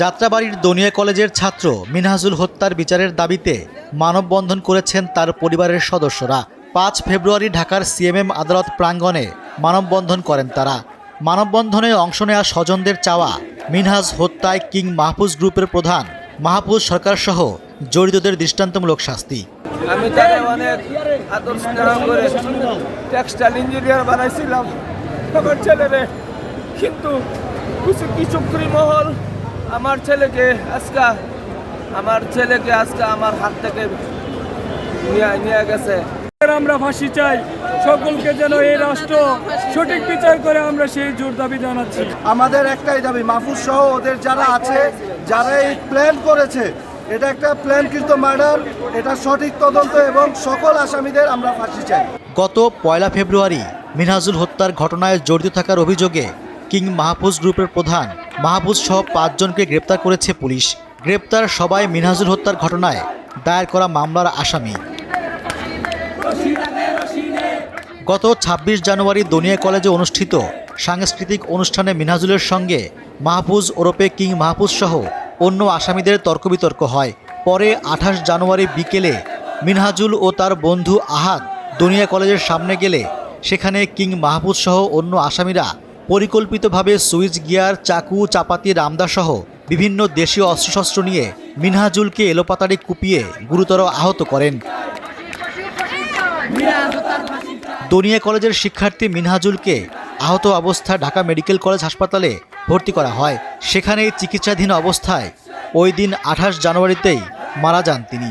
যাত্রাবাড়ির দনিয়া কলেজের ছাত্র মিনহাজুল হত্যার বিচারের দাবিতে মানববন্ধন করেছেন তার পরিবারের সদস্যরা। পাঁচ ফেব্রুয়ারি ঢাকার সিএমএম আদালত প্রাঙ্গণে মানববন্ধন করেন তারা। মানববন্ধনে অংশ নেওয়া স্বজনদের চাওয়া মিনহাজ হত্যায় কিং মাহফুজ গ্রুপের প্রধান মাহফুজ সরকার সহ জড়িতদের দৃষ্টান্তমূলক শাস্তি। আমি ইঞ্জিনিয়ার বানাইছিলাম। কিন্তু কিছু কিচুকরি মহল আমার ছেলেকে আজকা আমার ছেলেকে আজকে আমার হাত থেকে নিয়ে নিয়ে গেছে। আমরা ফাঁসি চাই সকলকে যেন এই রাষ্ট্র সঠিক বিচার করে আমরা সেই জোর দাবি জানাচ্ছি। আমাদের একটাই দাবি মাহফুজ সহ ওদের যারা আছে যারা এই প্ল্যান করেছে এটা একটা প্ল্যানকৃত মার্ডার এটা সঠিক তদন্ত এবং সকল আসামিদের আমরা ফাঁসি চাই। গত পয়লা ফেব্রুয়ারি মিনহাজুল হত্যার ঘটনায় জড়িত থাকার অভিযোগে কিং মাহফুজ গ্রুপের প্রধান। মাহফুজ সহ পাঁচজনকে গ্রেপ্তার করেছে পুলিশ। গ্রেপ্তার সবাই মিনহাজুল হত্যার ঘটনায় দায়ের করা মামলার আসামি। গত ২৬ জানুয়ারি দনিয়া কলেজে অনুষ্ঠিত সাংস্কৃতিক অনুষ্ঠানে মিনহাজুলের সঙ্গে মাহফুজ ওরফে কিং মাহফুজ সহ অন্য আসামিদের তর্কবিতর্ক হয়। পরে আঠাশ জানুয়ারি বিকেলে মিনহাজুল ও তার বন্ধু আহাদ দনিয়া কলেজের সামনে গেলে সেখানে কিং মাহফুজ সহ অন্য আসামিরা পরিকল্পিতভাবে সুইচ গিয়ার, চাকু, চাপাতি, রামদাসহ বিভিন্ন দেশীয় অস্ত্রশস্ত্র নিয়ে মিনহাজুলকে এলোপাতাড়ি কুপিয়ে গুরুতর আহত করেন। দনিয়া কলেজের শিক্ষার্থী মিনহাজুলকে আহত অবস্থা ঢাকা মেডিকেল কলেজ হাসপাতালে ভর্তি করা হয়। সেখানে চিকিৎসাধীন অবস্থায় ওই দিন আঠাশ জানুয়ারিতেই মারা যান তিনি।